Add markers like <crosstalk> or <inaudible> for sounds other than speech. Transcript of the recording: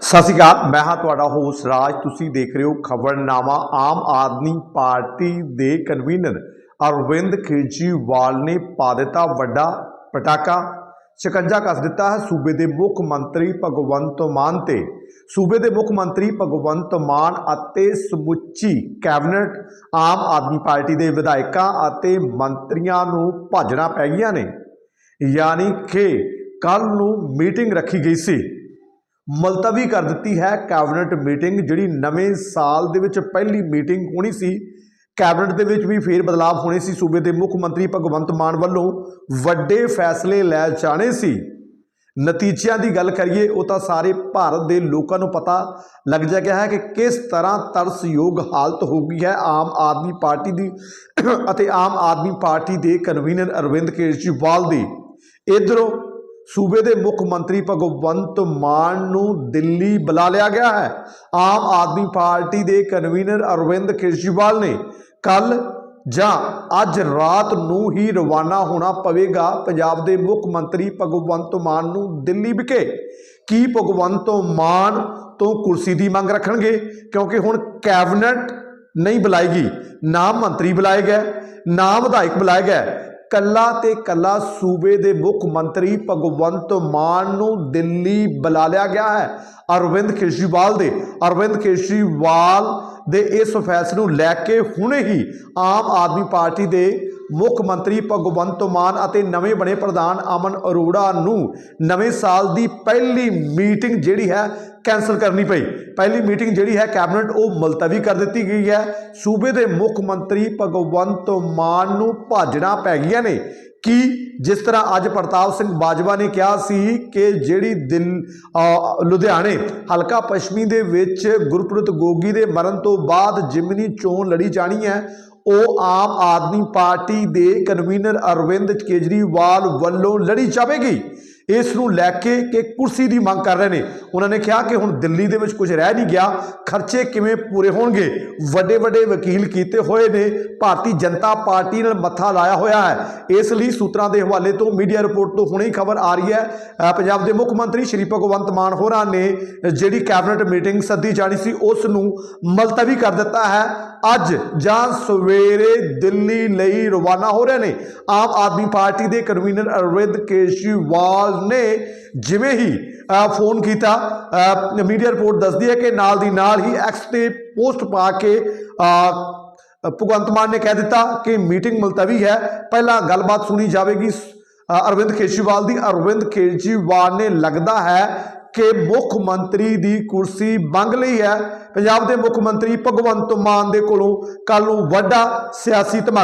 ਸਤਿ ਸ਼੍ਰੀ ਅਕਾਲ, ਮੈਂ ਹਾਂ ਤੁਹਾਡਾ ਹੋਸ਼ ਰਾਜ। ਤੁਸੀਂ ਦੇਖ ਰਹੇ ਹੋ ਖਬਰਨਾਮਾ ਆਮ ਆਦਮੀ ਪਾਰਟੀ ਦੇ ਕਨਵੀਨਰ ਅਰਵਿੰਦ ਕੇਜਰੀਵਾਲ ਨੇ ਪਾ ਦਿੱਤਾ ਵੱਡਾ ਪਟਾਕਾ। ਸ਼ਿਕੰਜਾ ਕੱਸ ਦਿੱਤਾ ਹੈ ਸੂਬੇ ਦੇ ਮੁੱਖ ਮੰਤਰੀ ਭਗਵੰਤ ਮਾਨ ਤੇ। ਸੂਬੇ ਦੇ ਮੁੱਖ ਮੰਤਰੀ ਭਗਵੰਤ ਮਾਨ ਅਤੇ ਸਮੁੱਚੀ ਕੈਬਨਿਟ ਆਮ ਆਦਮੀ ਪਾਰਟੀ ਦੇ ਵਿਧਾਇਕਾਂ ਅਤੇ ਮੰਤਰੀਆਂ ਨੂੰ ਭਾਜਣਾ ਪੈ ਗਈਆਂ ਨੇ। ਯਾਨੀ ਕਿ ਕੱਲ ਨੂੰ ਮੀਟਿੰਗ ਰੱਖੀ ਗਈ ਸੀ। ਮੁਲਤਵੀ ਕਰ ਦਿੱਤੀ ਹੈ ਕੈਬਨਿਟ ਮੀਟਿੰਗ, ਜਿਹੜੀ ਨਵੇਂ ਸਾਲ ਦੇ ਵਿੱਚ ਪਹਿਲੀ ਮੀਟਿੰਗ ਹੋਣੀ ਸੀ। ਕੈਬਨਿਟ ਦੇ ਵਿੱਚ ਵੀ ਫੇਰ ਬਦਲਾਅ ਹੋਣੇ ਸੀ। ਸੂਬੇ ਦੇ ਮੁੱਖ ਮੰਤਰੀ ਭਗਵੰਤ ਮਾਨ ਵੱਲੋਂ ਵੱਡੇ ਫੈਸਲੇ ਲੈ ਜਾਣੇ ਸੀ। ਨਤੀਜਿਆਂ ਦੀ ਗੱਲ ਕਰੀਏ, ਉਹ ਤਾਂ ਸਾਰੇ ਭਾਰਤ ਦੇ ਲੋਕਾਂ ਨੂੰ ਪਤਾ ਲੱਗ ਜਾ ਗਿਆ ਹੈ ਕਿ ਕਿਸ ਤਰ੍ਹਾਂ ਤਰਸਯੋਗ ਹਾਲਤ ਹੋ ਗਈ ਹੈ ਆਮ ਆਦਮੀ ਪਾਰਟੀ ਦੀ <coughs> ਅਤੇ ਆਮ ਆਦਮੀ ਪਾਰਟੀ ਦੇ ਕਨਵੀਨਰ ਅਰਵਿੰਦ ਕੇਜਰੀਵਾਲ ਦੀ। ਇਧਰੋਂ ਸੂਬੇ ਦੇ ਮੁੱਖ ਮੰਤਰੀ ਭਗਵੰਤ ਮਾਨ ਨੂੰ ਦਿੱਲੀ ਬੁਲਾ ਲਿਆ ਗਿਆ ਹੈ। ਆਮ ਆਦਮੀ ਪਾਰਟੀ ਦੇ ਕਨਵੀਨਰ ਅਰਵਿੰਦ ਕੇਜਰੀਵਾਲ ਨੇ ਕੱਲ ਜਾਂ ਅੱਜ ਰਾਤ ਨੂੰ ਹੀ ਰਵਾਨਾ ਹੋਣਾ ਪਵੇਗਾ। ਪੰਜਾਬ ਦੇ ਮੁੱਖ ਮੰਤਰੀ ਭਗਵੰਤ ਮਾਨ ਨੂੰ ਦਿੱਲੀ ਵਿਖੇ। ਕੀ ਭਗਵੰਤ ਮਾਨ ਤੋਂ ਕੁਰਸੀ ਦੀ ਮੰਗ ਰੱਖਣਗੇ? ਕਿਉਂਕਿ ਹੁਣ ਕੈਬਨਿਟ ਨਹੀਂ ਬੁਲਾਏਗੀ। ਨਾ ਮੰਤਰੀ ਬੁਲਾਏ ਗਏ, ਨਾ ਵਿਧਾਇਕ ਬੁਲਾਏ ਗਏ। ਕੱਲਾ ਤੇ ਕੱਲਾ ਸੂਬੇ ਦੇ ਮੁੱਖ ਮੰਤਰੀ ਭਗਵੰਤ ਮਾਨ ਨੂੰ ਦਿੱਲੀ ਬੁਲਾ ਲਿਆ ਗਿਆ ਹੈ। ਅਰਵਿੰਦ ਕੇਜਰੀਵਾਲ ਦੇ, ਅਰਵਿੰਦ ਕੇਜਰੀਵਾਲ ਦੇ ਇਸ ਫੈਸਲੇ ਨੂੰ ਲੈ ਕੇ ਹੁਣੇ ਹੀ ਆਮ ਆਦਮੀ ਪਾਰਟੀ ਦੇ ਮੁੱਖ ਮੰਤਰੀ ਭਗਵੰਤ ਮਾਨ ਅਤੇ ਨਵੇਂ ਬਣੇ ਪ੍ਰਧਾਨ ਅਮਨ ਅਰੋੜਾ ਨੂੰ ਨਵੇਂ ਸਾਲ ਦੀ ਪਹਿਲੀ ਮੀਟਿੰਗ ਜਿਹੜੀ ਹੈ ਕੈਨਸਲ ਕਰਨੀ ਪਈ। ਪਹਿਲੀ ਮੀਟਿੰਗ ਜਿਹੜੀ ਹੈ ਕੈਬਨਿਟ ਉਹ ਮੁਲਤਵੀ ਕਰ ਦਿੱਤੀ ਗਈ ਹੈ। ਸੂਬੇ ਦੇ ਮੁੱਖ ਮੰਤਰੀ ਭਗਵੰਤ ਮਾਨ ਨੂੰ ਭਾਜਣਾ ਪੈ ਗਈਆਂ ਨੇ। ਕਿ ਜਿਸ ਤਰ੍ਹਾਂ ਅੱਜ ਪ੍ਰਤਾਪ ਸਿੰਘ ਬਾਜਵਾ ਨੇ ਕਿਹਾ ਸੀ ਕਿ ਜਿਹੜੀ ਦਿਲ ਲੁਧਿਆਣੇ ਹਲਕਾ ਪੱਛਮੀ ਦੇ ਵਿੱਚ ਗੁਰਪ੍ਰੀਤ ਗੋਗੀ ਦੇ ਮਰਨ ਤੋਂ ਬਾਅਦ ਜਿਮਨੀ ਚੋਣ ਲੜੀ ਜਾਣੀ ਹੈ ਉਹ ਆਮ ਆਦਮੀ ਪਾਰਟੀ ਦੇ ਕਨਵੀਨਰ ਅਰਵਿੰਦ ਕੇਜਰੀਵਾਲ ਵੱਲੋਂ ਲੜੀ ਜਾਵੇਗੀ। ਇਸ ਨੂੰ ਲੈ ਕੇ ਕਿ ਕੁਰਸੀ ਦੀ ਮੰਗ ਕਰ ਰਹੇ ਨੇ। ਉਹਨਾਂ ਨੇ ਕਿਹਾ ਕਿ ਹੁਣ ਦਿੱਲੀ ਦੇ ਵਿੱਚ ਕੁਝ ਰਹਿ ਨਹੀਂ ਗਿਆ, ਖਰਚੇ ਕਿਵੇਂ ਪੂਰੇ ਹੋਣਗੇ? ਵੱਡੇ ਵੱਡੇ ਵਕੀਲ ਕੀਤੇ ਹੋਏ ਨੇ, ਭਾਰਤੀ ਜਨਤਾ ਪਾਰਟੀ ਨਾਲ ਮੱਥਾ ਲਾਇਆ ਹੋਇਆ ਹੈ। ਇਸ ਲਈ ਸੂਤਰਾਂ ਦੇ ਹਵਾਲੇ ਤੋਂ ਮੀਡੀਆ ਰਿਪੋਰਟ ਤੋਂ ਹੁਣੇ ਹੀ ਖਬਰ ਆ ਰਹੀ ਹੈ। ਪੰਜਾਬ ਦੇ ਮੁੱਖ ਮੰਤਰੀ ਸ਼੍ਰੀ ਭਗਵੰਤ ਮਾਨ ਹੋਰਾਂ ਨੇ ਜਿਹੜੀ ਕੈਬਨਿਟ ਮੀਟਿੰਗ ਸੱਦੀ ਜਾਣੀ ਸੀ, ਉਸ ਨੂੰ ਮੁਲਤਵੀ ਕਰ ਦਿੱਤਾ ਹੈ। ਅੱਜ ਜਾਂ ਸਵੇਰੇ ਦਿੱਲੀ ਲਈ ਰਵਾਨਾ ਹੋ ਰਹੇ ਨੇ। ਆਮ ਆਦਮੀ ਪਾਰਟੀ ਦੇ ਕਨਵੀਨਰ ਅਰਵਿੰਦ ਕੇਜਰੀਵਾਲ ਨੇ ਜਿਵੇਂ ਹੀ ਫੋਨ ਕੀਤਾ ਮੀਡੀਆ ਰਿਪੋਰਟ ਦੱਸਦੀ ਹੈ ਕਿ ਨਾਲ ਦੀ ਨਾਲ ਹੀ ਐਕਸ ਤੇ ਪੋਸਟ ਪਾ ਕੇ ਭਗਵੰਤ ਮਾਨ ਨੇ ਕਹਿ ਦਿੱਤਾ ਕਿ ਮੀਟਿੰਗ ਮੁਲਤਵੀ ਹੈ। ਪਹਿਲਾਂ ਗੱਲਬਾਤ ਸੁਣੀ ਜਾਵੇਗੀ ਅਰਵਿੰਦ ਕੇਜਰੀਵਾਲ ਦੀ। ਅਰਵਿੰਦ ਕੇਜਰੀਵਾਲ ਨੇ ਲੱਗਦਾ ਹੈ ਕਿ ਮੁੱਖ ਮੰਤਰੀ ਦੀ ਕੁਰਸੀ ਮੰਗ ਲਈ ਹੈ। ਪੰਜਾਬ ਦੇ ਮੁੱਖ ਮੰਤਰੀ ਭਗਵੰਤ ਮਾਨ ਦੇ ਕੋਲੋਂ ਕੱਲ ਨੂੰ ਵੱਡਾ ਸਿਆਸੀ ਧਮਾਕਾ